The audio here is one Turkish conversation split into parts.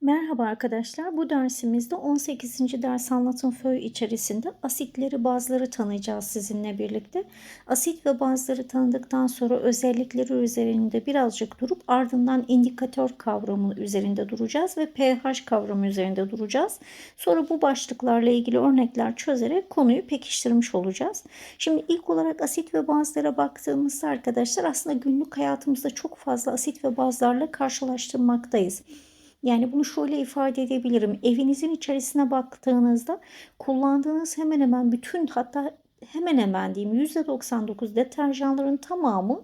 Merhaba arkadaşlar. Bu dersimizde 18. ders anlatım föyü içerisinde asitleri bazları tanıyacağız sizinle birlikte. Asit ve bazları tanıdıktan sonra özellikleri üzerinde birazcık durup ardından indikatör kavramı üzerinde duracağız ve pH kavramı üzerinde duracağız. Sonra bu başlıklarla ilgili örnekler çözerek konuyu pekiştirmiş olacağız. Şimdi ilk olarak asit ve bazlara baktığımızda arkadaşlar aslında günlük hayatımızda çok fazla asit ve bazlarla karşılaştırmaktayız. Yani bunu şöyle ifade edebilirim. Evinizin içerisine baktığınızda kullandığınız hemen hemen bütün hatta hemen hemen diyeyim %99 deterjanların tamamı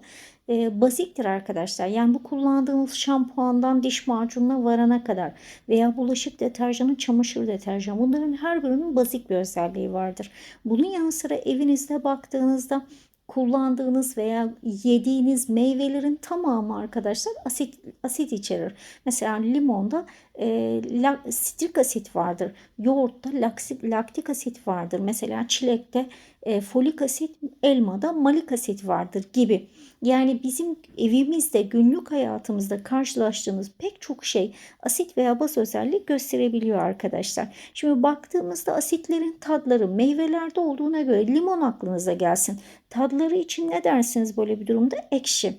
e, baziktir arkadaşlar. Yani bu kullandığınız şampuandan diş macununa varana kadar veya bulaşık deterjanı, çamaşır deterjanı bunların her birinin bazik bir özelliği vardır. Bunun yanı sıra evinizde baktığınızda kullandığınız veya yediğiniz meyvelerin tamamı arkadaşlar asit asit içerir. Mesela limonda e, sitrik asit vardır. Yoğurtta laksit, laktik asit vardır. Mesela çilekte e, folik asit, elmada malik asit vardır gibi. Yani bizim evimizde günlük hayatımızda karşılaştığımız pek çok şey asit veya baz özellik gösterebiliyor arkadaşlar. Şimdi baktığımızda asitlerin tadları meyvelerde olduğuna göre limon aklınıza gelsin. Tadları için ne dersiniz böyle bir durumda? Ekşi.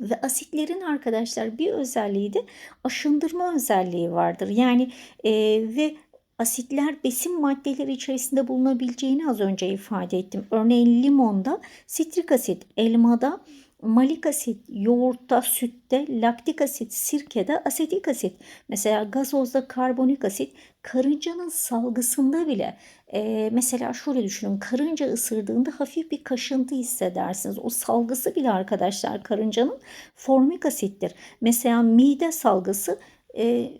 Ve asitlerin arkadaşlar bir özelliği de aşındırma özelliği vardır. Yani e, ve asitler besin maddeleri içerisinde bulunabileceğini az önce ifade ettim. Örneğin limonda sitrik asit, elmada malik asit, yoğurtta, sütte, laktik asit, sirkede asetik asit. Mesela gazozda karbonik asit karıncanın salgısında bile e, mesela şöyle düşünün karınca ısırdığında hafif bir kaşıntı hissedersiniz. O salgısı bile arkadaşlar karıncanın formik asittir. Mesela mide salgısı e,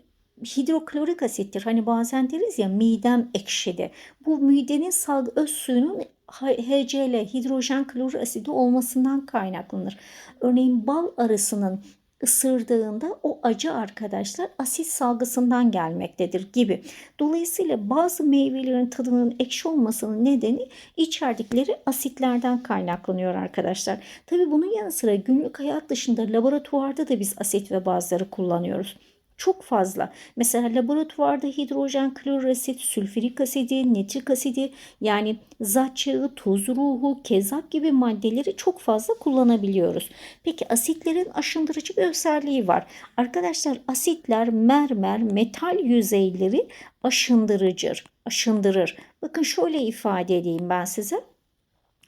hidroklorik asittir. Hani bazen deriz ya midem ekşidi. Bu midenin salgı öz suyunun HCl hidrojen klor asidi olmasından kaynaklanır. Örneğin bal arısının ısırdığında o acı arkadaşlar asit salgısından gelmektedir gibi. Dolayısıyla bazı meyvelerin tadının ekşi olmasının nedeni içerdikleri asitlerden kaynaklanıyor arkadaşlar. Tabi bunun yanı sıra günlük hayat dışında laboratuvarda da biz asit ve bazları kullanıyoruz çok fazla. Mesela laboratuvarda hidrojen klorasit, sülfürik asidi, nitrik asidi yani zat yağı, tuz ruhu, kezap gibi maddeleri çok fazla kullanabiliyoruz. Peki asitlerin aşındırıcı bir özelliği var. Arkadaşlar asitler mermer, metal yüzeyleri aşındırıcır, aşındırır. Bakın şöyle ifade edeyim ben size.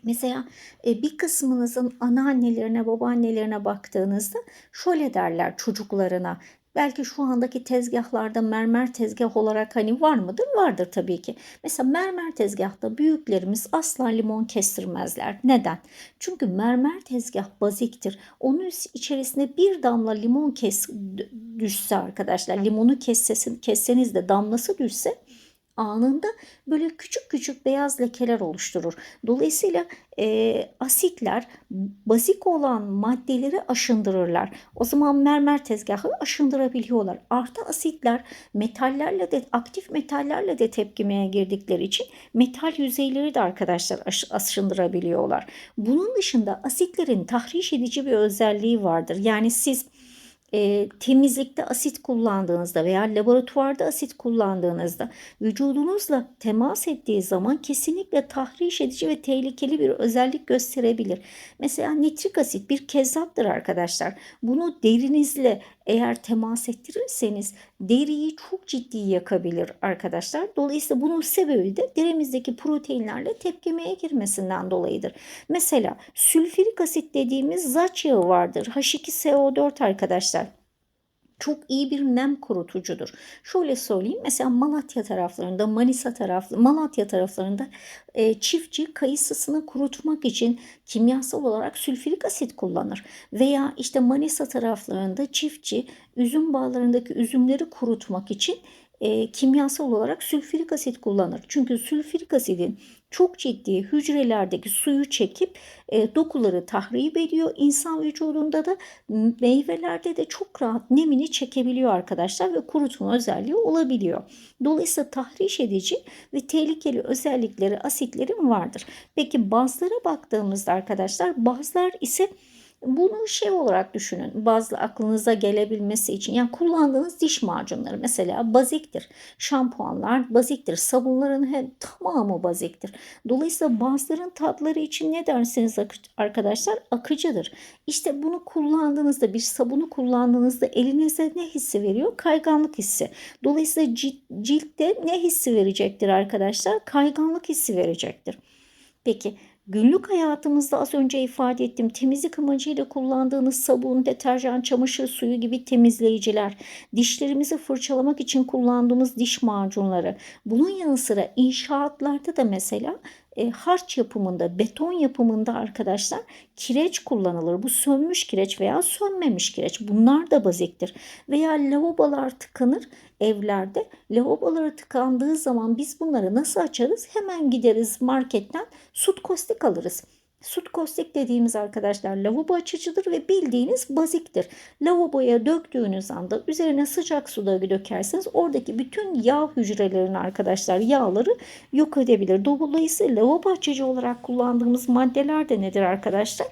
Mesela e, bir kısmınızın anneannelerine, babaannelerine baktığınızda şöyle derler çocuklarına. Belki şu andaki tezgahlarda mermer tezgah olarak hani var mıdır? Vardır tabii ki. Mesela mermer tezgahta büyüklerimiz asla limon kestirmezler. Neden? Çünkü mermer tezgah baziktir. Onun içerisine bir damla limon kes düşse arkadaşlar limonu kessesin, kesseniz de damlası düşse anında böyle küçük küçük beyaz lekeler oluşturur. Dolayısıyla e, asitler bazik olan maddeleri aşındırırlar. O zaman mermer tezgahı aşındırabiliyorlar. Artı asitler metallerle de aktif metallerle de tepkimeye girdikleri için metal yüzeyleri de arkadaşlar aşındırabiliyorlar. Bunun dışında asitlerin tahriş edici bir özelliği vardır. Yani siz e, temizlikte asit kullandığınızda veya laboratuvarda asit kullandığınızda vücudunuzla temas ettiği zaman kesinlikle tahriş edici ve tehlikeli bir özellik gösterebilir. Mesela nitrik asit bir kezzaptır arkadaşlar. Bunu derinizle eğer temas ettirirseniz deriyi çok ciddi yakabilir arkadaşlar. Dolayısıyla bunun sebebi de derimizdeki proteinlerle tepkimeye girmesinden dolayıdır. Mesela sülfürik asit dediğimiz zat yağı vardır. H2SO4 arkadaşlar çok iyi bir nem kurutucudur. Şöyle söyleyeyim mesela Malatya taraflarında, Manisa taraflı, Malatya taraflarında e, çiftçi kayısısını kurutmak için kimyasal olarak sülfürik asit kullanır. Veya işte Manisa taraflarında çiftçi üzüm bağlarındaki üzümleri kurutmak için e, kimyasal olarak sülfürik asit kullanır. Çünkü sülfürik asidin çok ciddi hücrelerdeki suyu çekip e, dokuları tahrip ediyor. İnsan vücudunda da meyvelerde de çok rahat nemini çekebiliyor arkadaşlar ve kurutma özelliği olabiliyor. Dolayısıyla tahriş edici ve tehlikeli özellikleri asitlerin vardır. Peki bazlara baktığımızda arkadaşlar bazlar ise Bunu şey olarak düşünün. Bazı aklınıza gelebilmesi için. Yani kullandığınız diş macunları mesela baziktir. Şampuanlar baziktir. Sabunların hem tamamı baziktir. Dolayısıyla bazıların tatları için ne dersiniz arkadaşlar? Akıcıdır. İşte bunu kullandığınızda bir sabunu kullandığınızda elinize ne hissi veriyor? Kayganlık hissi. Dolayısıyla ciltte ne hissi verecektir arkadaşlar? Kayganlık hissi verecektir. Peki Günlük hayatımızda az önce ifade ettim temizlik amacıyla kullandığınız sabun, deterjan, çamaşır suyu gibi temizleyiciler, dişlerimizi fırçalamak için kullandığımız diş macunları. Bunun yanı sıra inşaatlarda da mesela e, harç yapımında, beton yapımında arkadaşlar kireç kullanılır. Bu sönmüş kireç veya sönmemiş kireç. Bunlar da baziktir. Veya lavabolar tıkanır evlerde. Lavaboları tıkandığı zaman biz bunları nasıl açarız? Hemen gideriz marketten sut kostik alırız. Sut kostik dediğimiz arkadaşlar lavabo açıcıdır ve bildiğiniz baziktir. Lavaboya döktüğünüz anda üzerine sıcak suda dökerseniz oradaki bütün yağ hücrelerini arkadaşlar yağları yok edebilir. Dolayısıyla lavabo açıcı olarak kullandığımız maddeler de nedir arkadaşlar?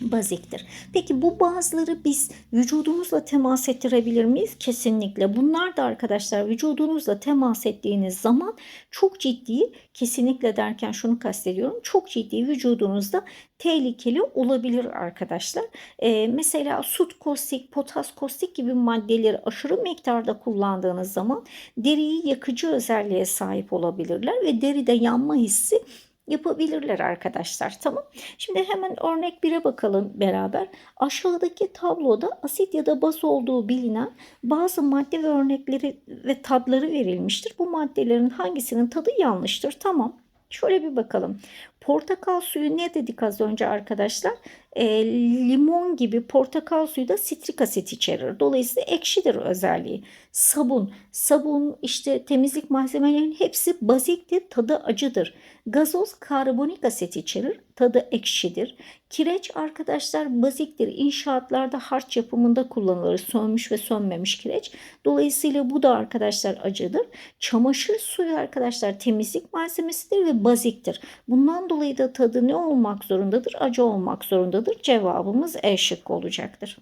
Baziktir. Peki bu bazıları biz vücudumuzla temas ettirebilir miyiz? Kesinlikle. Bunlar da arkadaşlar vücudunuzla temas ettiğiniz zaman çok ciddi kesinlikle derken şunu kastediyorum. Çok ciddi vücudunuzda tehlikeli olabilir arkadaşlar. Ee, mesela sut kostik, potas kostik gibi maddeleri aşırı miktarda kullandığınız zaman deriyi yakıcı özelliğe sahip olabilirler ve deride yanma hissi yapabilirler arkadaşlar. Tamam. Şimdi hemen örnek 1'e bakalım beraber. Aşağıdaki tabloda asit ya da baz olduğu bilinen bazı madde ve örnekleri ve tadları verilmiştir. Bu maddelerin hangisinin tadı yanlıştır? Tamam. Şöyle bir bakalım. Portakal suyu ne dedik az önce arkadaşlar? E, limon gibi portakal suyu da sitrik asit içerir. Dolayısıyla ekşidir özelliği. Sabun, sabun işte temizlik malzemelerinin hepsi baziktir, tadı acıdır. Gazoz karbonik asit içerir, tadı ekşidir. Kireç arkadaşlar baziktir. İnşaatlarda harç yapımında kullanılır. Sönmüş ve sönmemiş kireç. Dolayısıyla bu da arkadaşlar acıdır. Çamaşır suyu arkadaşlar temizlik malzemesidir ve baziktir. Bundan dolayı da tadı ne olmak zorundadır? Acı olmak zorundadır. Cevabımız E şıkkı olacaktır.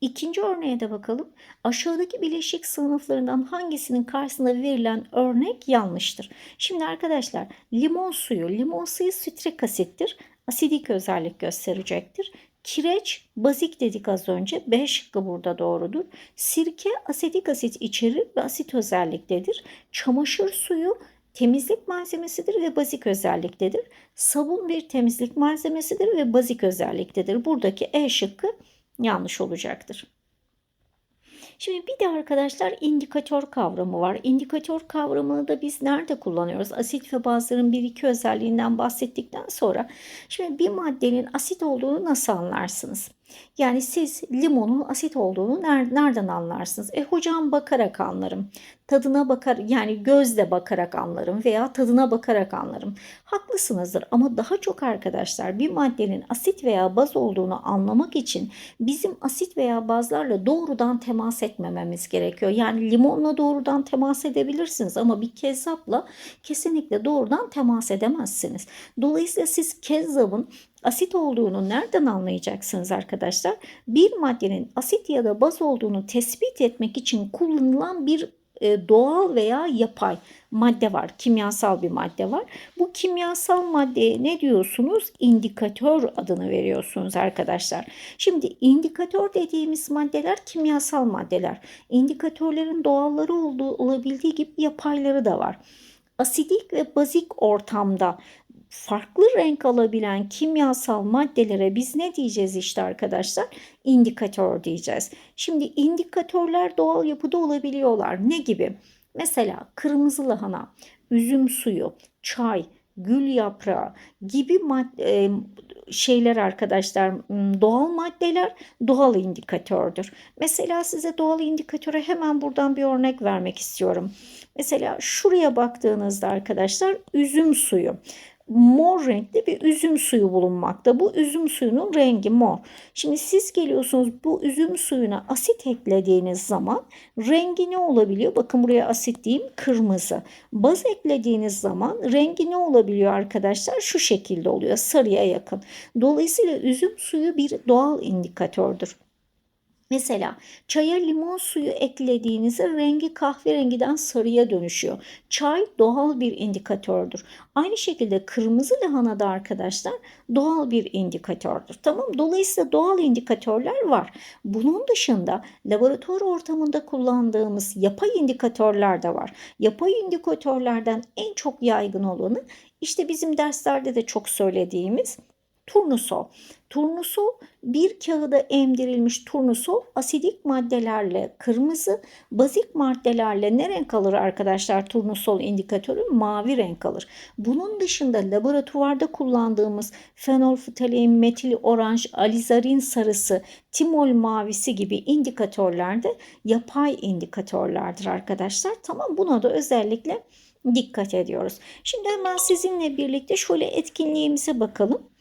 İkinci örneğe de bakalım. Aşağıdaki bileşik sınıflarından hangisinin karşısında verilen örnek yanlıştır? Şimdi arkadaşlar limon suyu, limon suyu sitrik asittir. Asidik özellik gösterecektir. Kireç, bazik dedik az önce. B şıkkı burada doğrudur. Sirke asetik asit içerir ve asit özelliktedir. Çamaşır suyu temizlik malzemesidir ve bazik özelliktedir. Sabun bir temizlik malzemesidir ve bazik özelliktedir. Buradaki E şıkkı yanlış olacaktır. Şimdi bir de arkadaşlar indikatör kavramı var. İndikatör kavramını da biz nerede kullanıyoruz? Asit ve bazıların bir iki özelliğinden bahsettikten sonra şimdi bir maddenin asit olduğunu nasıl anlarsınız? Yani siz limonun asit olduğunu nereden anlarsınız? E hocam bakarak anlarım. Tadına bakar yani gözle bakarak anlarım veya tadına bakarak anlarım. Haklısınızdır ama daha çok arkadaşlar bir maddenin asit veya baz olduğunu anlamak için bizim asit veya bazlarla doğrudan temas etmememiz gerekiyor. Yani limonla doğrudan temas edebilirsiniz ama bir kezzapla kesinlikle doğrudan temas edemezsiniz. Dolayısıyla siz kezzabın asit olduğunu nereden anlayacaksınız arkadaşlar? Bir maddenin asit ya da baz olduğunu tespit etmek için kullanılan bir e, doğal veya yapay madde var. Kimyasal bir madde var. Bu kimyasal maddeye ne diyorsunuz? İndikatör adını veriyorsunuz arkadaşlar. Şimdi indikatör dediğimiz maddeler kimyasal maddeler. İndikatörlerin doğalları olduğu olabildiği gibi yapayları da var asidik ve bazik ortamda farklı renk alabilen kimyasal maddelere biz ne diyeceğiz işte arkadaşlar? İndikatör diyeceğiz. Şimdi indikatörler doğal yapıda olabiliyorlar. Ne gibi? Mesela kırmızı lahana, üzüm suyu, çay, gül yaprağı gibi madde, şeyler arkadaşlar doğal maddeler doğal indikatördür. Mesela size doğal indikatöre hemen buradan bir örnek vermek istiyorum. Mesela şuraya baktığınızda arkadaşlar üzüm suyu. Mor renkli bir üzüm suyu bulunmakta. Bu üzüm suyunun rengi mor. Şimdi siz geliyorsunuz bu üzüm suyuna asit eklediğiniz zaman rengi ne olabiliyor? Bakın buraya asit diyeyim kırmızı. Baz eklediğiniz zaman rengi ne olabiliyor arkadaşlar? Şu şekilde oluyor sarıya yakın. Dolayısıyla üzüm suyu bir doğal indikatördür. Mesela çaya limon suyu eklediğinizde rengi kahverengiden sarıya dönüşüyor. Çay doğal bir indikatördür. Aynı şekilde kırmızı lahana da arkadaşlar doğal bir indikatördür. Tamam Dolayısıyla doğal indikatörler var. Bunun dışında laboratuvar ortamında kullandığımız yapay indikatörler de var. Yapay indikatörlerden en çok yaygın olanı işte bizim derslerde de çok söylediğimiz turnusol. Turnusol bir kağıda emdirilmiş turnusol asidik maddelerle kırmızı, bazik maddelerle ne renk alır arkadaşlar turnusol indikatörü? Mavi renk alır. Bunun dışında laboratuvarda kullandığımız fenolftalein, metil oranj, alizarin sarısı, timol mavisi gibi indikatörlerde yapay indikatörlerdir arkadaşlar. Tamam buna da özellikle dikkat ediyoruz. Şimdi hemen sizinle birlikte şöyle etkinliğimize bakalım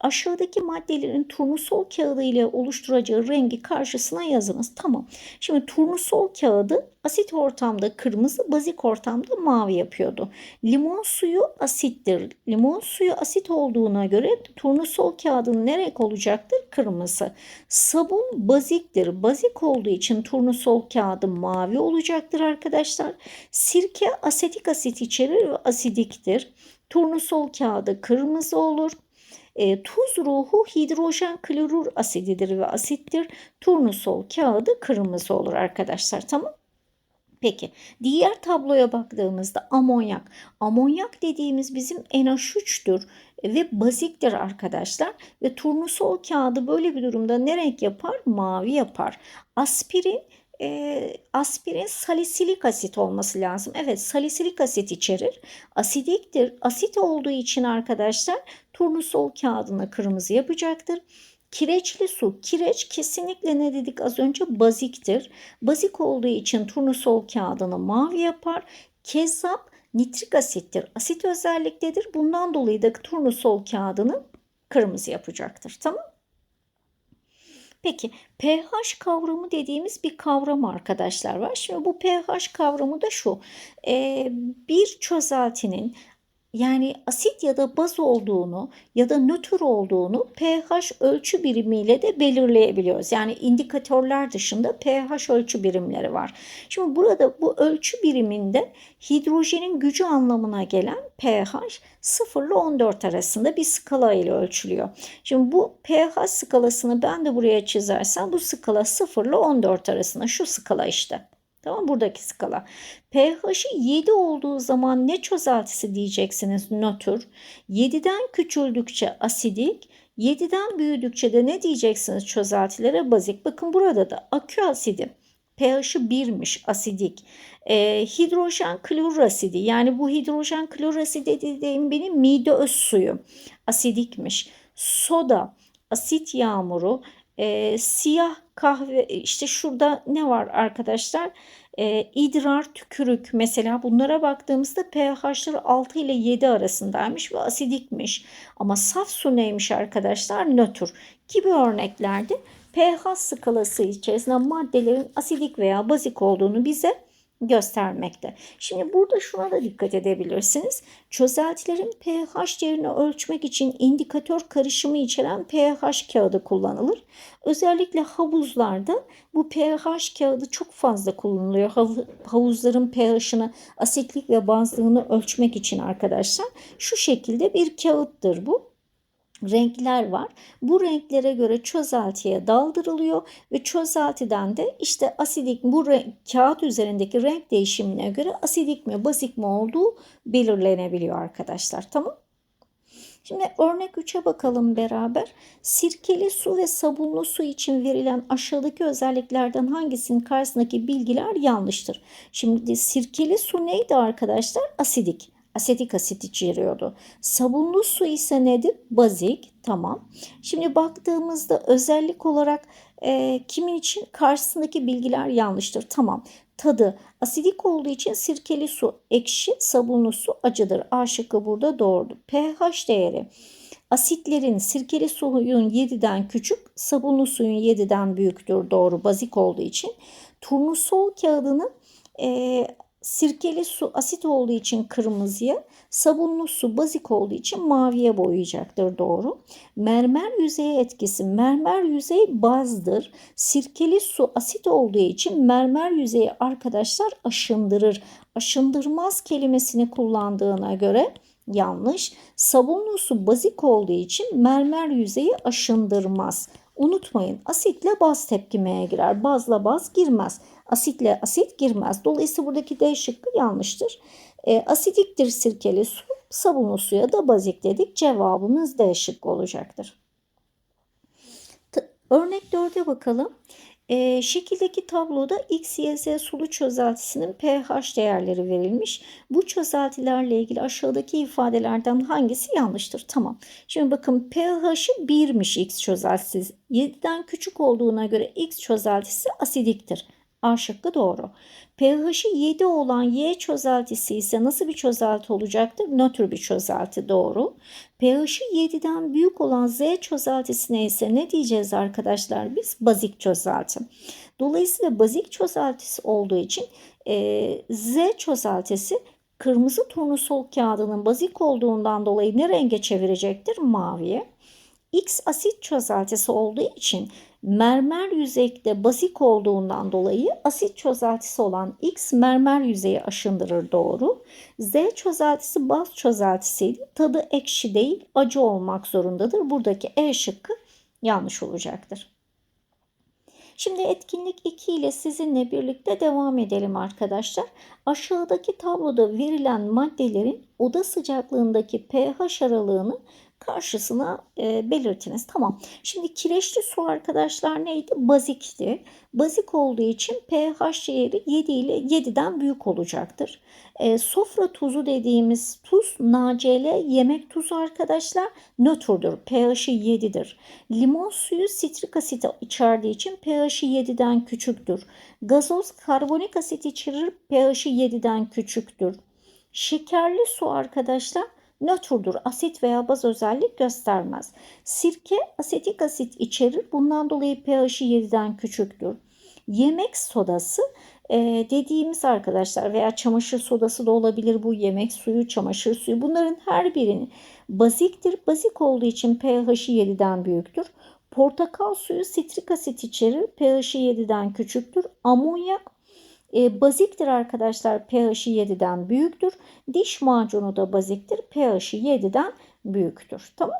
aşağıdaki maddelerin turnusol kağıdı ile oluşturacağı rengi karşısına yazınız. Tamam. Şimdi turnusol kağıdı asit ortamda kırmızı, bazik ortamda mavi yapıyordu. Limon suyu asittir. Limon suyu asit olduğuna göre turnusol kağıdının ne renk olacaktır? Kırmızı. Sabun baziktir. Bazik olduğu için turnusol kağıdı mavi olacaktır arkadaşlar. Sirke asetik asit içerir ve asidiktir. Turnusol kağıdı kırmızı olur. E, tuz ruhu hidrojen klorür asididir ve asittir. Turnusol kağıdı kırmızı olur arkadaşlar. Tamam Peki diğer tabloya baktığımızda amonyak. Amonyak dediğimiz bizim NH3'tür ve baziktir arkadaşlar. Ve turnusol kağıdı böyle bir durumda ne renk yapar? Mavi yapar. Aspirin e, aspirin salisilik asit olması lazım. Evet salisilik asit içerir. Asidiktir. Asit olduğu için arkadaşlar turnusol kağıdına kırmızı yapacaktır. Kireçli su, kireç kesinlikle ne dedik az önce baziktir. Bazik olduğu için turnusol kağıdını mavi yapar. Kezzap nitrik asittir. Asit özelliktedir. Bundan dolayı da turnusol kağıdını kırmızı yapacaktır. Tamam Peki pH kavramı dediğimiz bir kavram arkadaşlar var. Şimdi bu pH kavramı da şu. Ee, bir çözeltinin yani asit ya da baz olduğunu ya da nötr olduğunu pH ölçü birimiyle de belirleyebiliyoruz. Yani indikatörler dışında pH ölçü birimleri var. Şimdi burada bu ölçü biriminde hidrojenin gücü anlamına gelen pH 0 ile 14 arasında bir skala ile ölçülüyor. Şimdi bu pH skalasını ben de buraya çizersem bu skala 0 ile 14 arasında şu skala işte. Tamam buradaki skala. pH'i 7 olduğu zaman ne çözeltisi diyeceksiniz nötr. 7'den küçüldükçe asidik, 7'den büyüdükçe de ne diyeceksiniz çözeltilere bazik. Bakın burada da akü asidi pH'i 1'miş asidik. E, hidrojen klor asidi yani bu hidrojen klor asidi dediğim benim mide öz suyu asidikmiş. Soda, asit yağmuru, e, siyah kahve işte şurada ne var arkadaşlar? E, idrar, tükürük mesela bunlara baktığımızda pH'ları 6 ile 7 arasındaymış ve asidikmiş. Ama saf su neymiş arkadaşlar? Nötr gibi örneklerde pH skalası içerisinde maddelerin asidik veya bazik olduğunu bize göstermekte. Şimdi burada şuna da dikkat edebilirsiniz. Çözeltilerin pH değerini ölçmek için indikatör karışımı içeren pH kağıdı kullanılır. Özellikle havuzlarda bu pH kağıdı çok fazla kullanılıyor. Havuzların pH'ını, asitlik ve bazlığını ölçmek için arkadaşlar. Şu şekilde bir kağıttır bu renkler var. Bu renklere göre çözeltiye daldırılıyor ve çözeltiden de işte asidik bu renk, kağıt üzerindeki renk değişimine göre asidik mi bazik mi olduğu belirlenebiliyor arkadaşlar. Tamam. Şimdi örnek 3'e bakalım beraber. Sirkeli su ve sabunlu su için verilen aşağıdaki özelliklerden hangisinin karşısındaki bilgiler yanlıştır? Şimdi sirkeli su neydi arkadaşlar? Asidik. Asetik asit içeriyordu. Sabunlu su ise nedir? Bazik. Tamam. Şimdi baktığımızda özellik olarak e, kimin için karşısındaki bilgiler yanlıştır. Tamam. Tadı asidik olduğu için sirkeli su ekşi, sabunlu su acıdır. A şıkkı burada doğrudur. pH değeri asitlerin sirkeli suyun 7'den küçük, sabunlu suyun 7'den büyüktür. Doğru bazik olduğu için. Turnusol kağıdının e, sirkeli su asit olduğu için kırmızıya, sabunlu su bazik olduğu için maviye boyayacaktır doğru. Mermer yüzeye etkisi mermer yüzey bazdır. Sirkeli su asit olduğu için mermer yüzeyi arkadaşlar aşındırır. Aşındırmaz kelimesini kullandığına göre yanlış. Sabunlu su bazik olduğu için mermer yüzeyi aşındırmaz. Unutmayın asitle baz tepkimeye girer. Bazla baz girmez. Asitle asit girmez. Dolayısıyla buradaki D şıkkı yanlıştır. E, asidiktir sirkeli su. Sabunlu suya da bazik dedik. Cevabımız D şıkkı olacaktır. T Örnek 4'e bakalım. E, şekildeki tabloda X, Y, Z sulu çözeltisinin pH değerleri verilmiş. Bu çözeltilerle ilgili aşağıdaki ifadelerden hangisi yanlıştır? Tamam. Şimdi bakın pH'i 1'miş X çözeltisi. 7'den küçük olduğuna göre X çözeltisi asidiktir. A şıkkı doğru. pH'i 7 olan Y çözeltisi ise nasıl bir çözelti olacaktır? Nötr bir çözelti doğru. pH'i 7'den büyük olan Z çözeltisine ise ne diyeceğiz arkadaşlar biz? Bazik çözelti. Dolayısıyla bazik çözeltisi olduğu için e, Z çözeltisi kırmızı turnusol kağıdının bazik olduğundan dolayı ne renge çevirecektir? Maviye. X asit çözeltisi olduğu için mermer yüzeyde bazik olduğundan dolayı asit çözeltisi olan X mermer yüzeyi aşındırır doğru. Z çözeltisi baz çözeltisiydi. Tadı ekşi değil acı olmak zorundadır. Buradaki E şıkkı yanlış olacaktır. Şimdi etkinlik 2 ile sizinle birlikte devam edelim arkadaşlar. Aşağıdaki tabloda verilen maddelerin oda sıcaklığındaki pH aralığını karşısına e, belirtiniz. Tamam. Şimdi kireçli su arkadaşlar neydi? Bazikti. Bazik olduğu için pH değeri 7 ile 7'den büyük olacaktır. E, sofra tuzu dediğimiz tuz NaCl yemek tuzu arkadaşlar nötrdür. pH'i 7'dir. Limon suyu sitrik asit içerdiği için pH'i 7'den küçüktür. Gazoz karbonik asit içerir. pH'i 7'den küçüktür. Şekerli su arkadaşlar nötrdur. Asit veya baz özellik göstermez. Sirke asetik asit içerir. Bundan dolayı pH'i 7'den küçüktür. Yemek sodası e, dediğimiz arkadaşlar veya çamaşır sodası da olabilir bu yemek suyu, çamaşır suyu bunların her birinin baziktir. Bazik olduğu için pH'i 7'den büyüktür. Portakal suyu sitrik asit içerir. pH'i 7'den küçüktür. Amonyak e, baziktir arkadaşlar pH'i 7'den büyüktür. Diş macunu da baziktir pH'i 7'den büyüktür. Tamam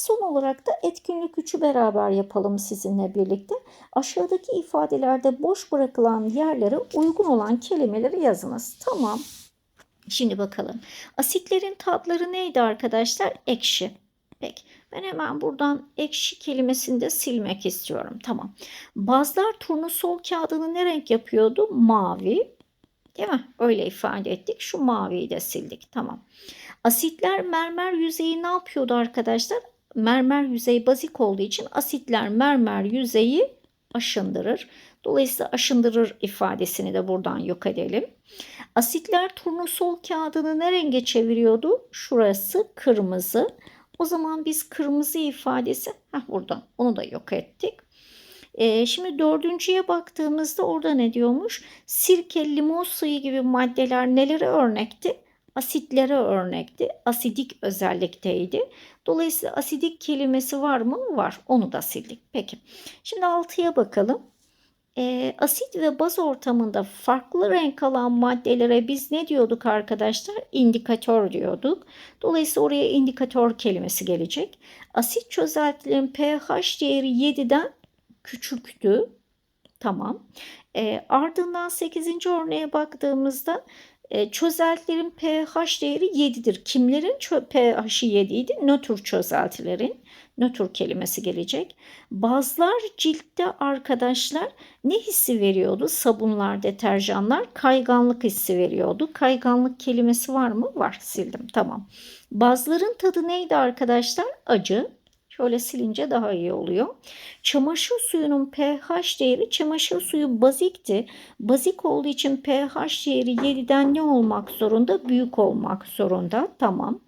Son olarak da etkinlik 3'ü beraber yapalım sizinle birlikte. Aşağıdaki ifadelerde boş bırakılan yerlere uygun olan kelimeleri yazınız. Tamam. Şimdi bakalım. Asitlerin tatları neydi arkadaşlar? Ekşi. Peki. Ben hemen buradan ekşi kelimesini de silmek istiyorum. Tamam. Bazılar turnusol kağıdını ne renk yapıyordu? Mavi. Değil mi? Öyle ifade ettik. Şu maviyi de sildik. Tamam. Asitler mermer yüzeyi ne yapıyordu arkadaşlar? Mermer yüzeyi bazik olduğu için asitler mermer yüzeyi aşındırır. Dolayısıyla aşındırır ifadesini de buradan yok edelim. Asitler turnusol kağıdını ne renge çeviriyordu? Şurası kırmızı. O zaman biz kırmızı ifadesi heh, burada onu da yok ettik. Ee, şimdi dördüncüye baktığımızda orada ne diyormuş? Sirke, limon suyu gibi maddeler nelere örnekti? Asitlere örnekti. Asidik özellikteydi. Dolayısıyla asidik kelimesi var mı? Var. Onu da sildik. Peki. Şimdi altıya bakalım e, asit ve baz ortamında farklı renk alan maddelere biz ne diyorduk arkadaşlar? İndikatör diyorduk. Dolayısıyla oraya indikatör kelimesi gelecek. Asit çözeltilerin pH değeri 7'den küçüktü. Tamam. E, ardından 8. örneğe baktığımızda E, çözeltilerin pH değeri 7'dir. Kimlerin pH'i 7 idi? Nötr çözeltilerin. Nötr kelimesi gelecek. Bazılar ciltte arkadaşlar ne hissi veriyordu? Sabunlar, deterjanlar kayganlık hissi veriyordu. Kayganlık kelimesi var mı? Var. Sildim. Tamam. Bazıların tadı neydi arkadaşlar? Acı. Şöyle silince daha iyi oluyor. Çamaşır suyunun pH değeri çamaşır suyu bazikti. Bazik olduğu için pH değeri 7'den ne olmak zorunda? Büyük olmak zorunda. Tamam.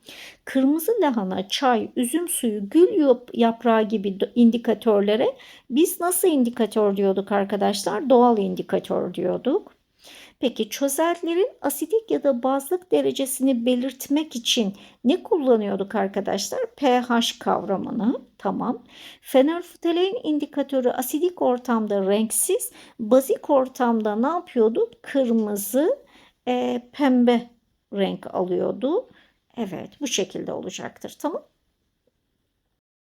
Kırmızı lahana, çay, üzüm suyu, gül yap- yaprağı gibi indikatörlere biz nasıl indikatör diyorduk arkadaşlar? Doğal indikatör diyorduk. Peki çözeltilerin asidik ya da bazlık derecesini belirtmek için ne kullanıyorduk arkadaşlar? pH kavramını. Tamam. Fenolftalein indikatörü asidik ortamda renksiz, bazik ortamda ne yapıyordu? Kırmızı, e, pembe renk alıyordu. Evet, bu şekilde olacaktır. Tamam.